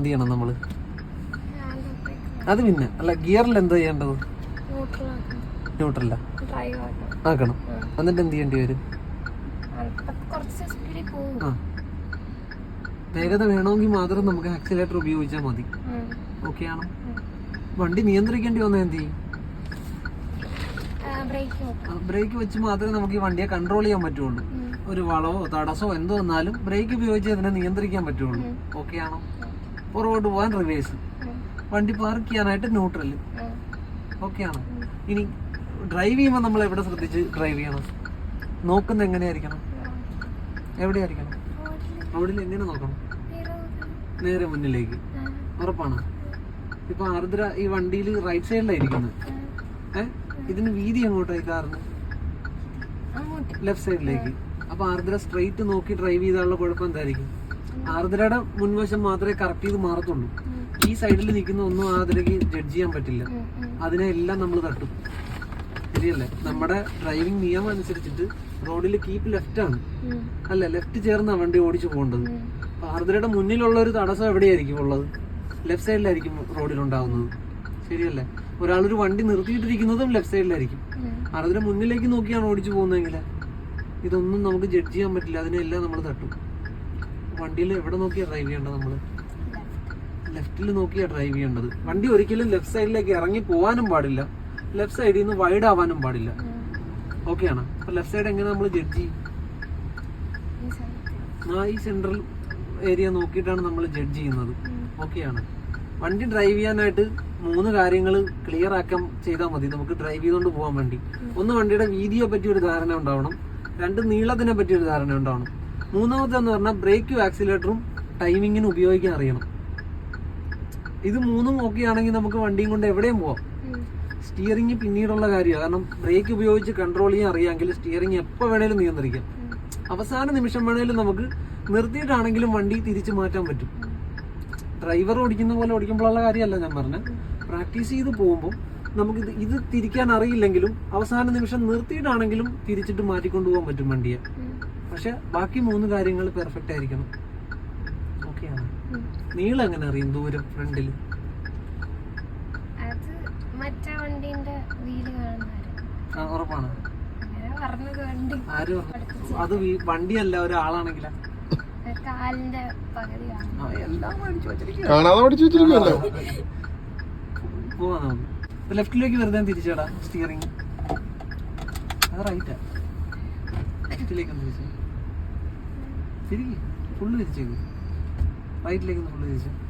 എന്ത് ചെയ്യണം നമ്മൾ അത് പിന്നെ. അല്ല ഗിയറിൽ എന്താ ചെയ്യേണ്ടത്? ന്യൂട്രല്ല ആക്കണം. എന്നിട്ട് എന്ത് ചെയ്യേണ്ടി വരും? വേഗത വേണമെങ്കിൽ മാത്രം നമുക്ക് ആക്സിലേറ്റർ ഉപയോഗിച്ചാൽ മതി. ഓക്കെ ആണോ? വണ്ടി നിയന്ത്രിക്കേണ്ടി വന്നാൽ എന്ത് ചെയ്യും? ബ്രേക്ക് വെച്ച് മാത്രമേ നമുക്ക് ഈ വണ്ടിയെ കൺട്രോൾ ചെയ്യാൻ പറ്റുള്ളൂ. ഒരു വളവോ തടസ്സോ എന്തോ വന്നാലും ബ്രേക്ക് ഉപയോഗിച്ച് അതിനെ നിയന്ത്രിക്കാൻ പറ്റുള്ളൂ. ഓക്കെ ആണോ? പുറകോട്ട് പോകാൻ റിവേഴ്സ്. വണ്ടി പാർക്ക് ചെയ്യാനായിട്ട് ന്യൂട്രൽ ഓക്കെ ആണോ. ഇനി ഡ്രൈവ് ചെയ്യുമ്പോൾ നമ്മൾ എവിടെ ശ്രദ്ധിച്ച് ഡ്രൈവ് ചെയ്യണം? നോക്കുന്നത് എങ്ങനെയായിരിക്കണം? എവിടെയായിരിക്കണം? റോഡിൽ എങ്ങനെ നോക്കണം? നേരെ മുന്നിലേക്ക്. ഉറപ്പാണ്? ഇപ്പൊ ആർദ്ര ഈ വണ്ടിയിൽ റൈറ്റ് സൈഡിലായിരിക്കുന്നത് ഏ? ഇതിന് വീതി എങ്ങോട്ടായി കാറിന്? ലെഫ്റ്റ് സൈഡിലേക്ക് അപ്പൊ ആർദ്ര സ്ട്രെയിറ്റ് നോക്കി ഡ്രൈവ് ചെയ്താലുള്ള കുഴപ്പം എന്തായിരിക്കും? ആർദ്രയുടെ മുൻവശം മാത്രമേ കറക്റ്റ് ചെയ്ത് മാറത്തുള്ളൂ. ഈ സൈഡിൽ നിൽക്കുന്ന ഒന്നും ആർദ്രയ്ക്ക് ജഡ്ജ് ചെയ്യാൻ പറ്റില്ല. അതിനെ എല്ലാം നമ്മൾ തട്ടും. ശരിയല്ലേ? നമ്മുടെ ഡ്രൈവിംഗ് നിയമം അനുസരിച്ചിട്ട് റോഡിൽ കീപ്പ് ലെഫ്റ്റ് ആണ്. അല്ല ലെഫ്റ്റ് ചേർന്ന വണ്ടി ഓടിച്ചു പോകേണ്ടത്. അപ്പൊ ആർദ്രയുടെ മുന്നിലുള്ള ഒരു തടസ്സം എവിടെയായിരിക്കും ഉള്ളത്? ലെഫ്റ്റ് സൈഡിലായിരിക്കും റോഡിലുണ്ടാവുന്നത് ശരിയല്ലേ? ഒരാളൊരു വണ്ടി നിർത്തിയിട്ടിരിക്കുന്നതും ലെഫ്റ്റ് സൈഡിലായിരിക്കും ആർദ്ര മുന്നിലേക്ക് നോക്കിയാണ് ഓടിച്ചു പോകുന്നതെങ്കിൽ ഇതൊന്നും നമുക്ക് ജഡ്ജ് ചെയ്യാൻ പറ്റില്ല. അതിനെല്ലാം നമ്മൾ തട്ടും. വണ്ടിയിൽ എവിടെ നോക്കിയാ ഡ്രൈവ് ചെയ്യേണ്ടത് നമ്മൾ ലെഫ്റ്റിൽ നോക്കിയാ ഡ്രൈവ് ചെയ്യേണ്ടത്. വണ്ടി ഒരിക്കലും ലെഫ്റ്റ് സൈഡിലേക്ക് ഇറങ്ങി പോകാനും പാടില്ല. ലെഫ്റ്റ് സൈഡിൽ നിന്ന് വൈഡ് ആവാനും പാടില്ല. ഓക്കെ ആണ്? അപ്പൊ ലെഫ്റ്റ് സൈഡ് എങ്ങനെ നമ്മൾ ജഡ്ജ് ചെയ്യും? ആ ഈ സെൻട്രൽ ഏരിയ നോക്കിയിട്ടാണ് നമ്മൾ ജഡ്ജ് ചെയ്യുന്നത്. ഓക്കെയാണ് വണ്ടി ഡ്രൈവ് ചെയ്യാനായിട്ട് മൂന്ന് കാര്യങ്ങൾ ക്ലിയർ ആക്കാൻ ചെയ്താൽ മതി. നമുക്ക് ഡ്രൈവ് ചെയ്തുകൊണ്ട് പോകാൻ വേണ്ടി. ഒന്ന് വണ്ടിയുടെ വീതിയെ പറ്റി ഒരു ധാരണ ഉണ്ടാവണം. രണ്ട് നീളത്തിനെ പറ്റി ഒരു ധാരണ ഉണ്ടാവണം. മൂന്നാമത്തെ എന്ന് പറഞ്ഞാൽ ബ്രേക്കും ആക്സിലേറ്ററും ടൈമിങ്ങിന് ഉപയോഗിക്കാൻ അറിയണം. ഇത് മൂന്നും ഓക്കെ ആണെങ്കിൽ നമുക്ക് വണ്ടിയും കൊണ്ട് എവിടെയും പോവാം. സ്റ്റിയറിംഗ് പിന്നീടുള്ള കാര്യമാണ്. കാരണം ബ്രേക്ക് ഉപയോഗിച്ച് കൺട്രോൾ ചെയ്യാൻ അറിയാമെങ്കിൽ സ്റ്റിയറിംഗ് എപ്പോൾ വേണേലും നിയന്ത്രിക്കാം. അവസാന നിമിഷം വേണേലും നമുക്ക് നിർത്തിയിട്ടാണെങ്കിലും വണ്ടി തിരിച്ചു മാറ്റാൻ പറ്റും. ഡ്രൈവർ ഓടിക്കുന്ന പോലെ ഓടിക്കുമ്പോഴുള്ള കാര്യമല്ല ഞാൻ പറഞ്ഞത് പ്രാക്ടീസ് ചെയ്ത് പോകുമ്പോൾ നമുക്ക് ഇത് ഇത് തിരിക്കാൻ അറിയില്ലെങ്കിലും അവസാന നിമിഷം നിർത്തിയിട്ടാണെങ്കിലും തിരിച്ചിട്ട് മാറ്റിക്കൊണ്ടുപോകാൻ പറ്റും വണ്ടിയെ. പക്ഷെ ബാക്കി മൂന്ന് കാര്യങ്ങൾ പെർഫെക്റ്റ് ആയിരിക്കണം. ഓക്കെയാണ് നീളം എങ്ങനെ അറിയും ദൂരം ഫ്രണ്ടിൽ അത് മറ്റേ വണ്ടീന്റെ വീൽ ഉറപ്പാണ്. ആര്? അത് വണ്ടിയല്ല ഒരാളാണെങ്കില. കാണാതെ പഠിച്ചു വെച്ചിരിക്കുമല്ലോ പോവാ നമുക്ക്. ലെഫ്റ്റിലേക്ക് വെറുതെ തിരിച്ചേടാ സ്റ്റിയറിംഗ് അത് റൈറ്റാ ലെഫ്റ്റിലേക്ക് ഒന്ന് തിരിച്ചു. തിരികെ ഫുള്ള് തിരിച്ചേക്ക്. റൈറ്റിലേക്കൊന്ന് ഫുള്ള് തിരിച്ചു.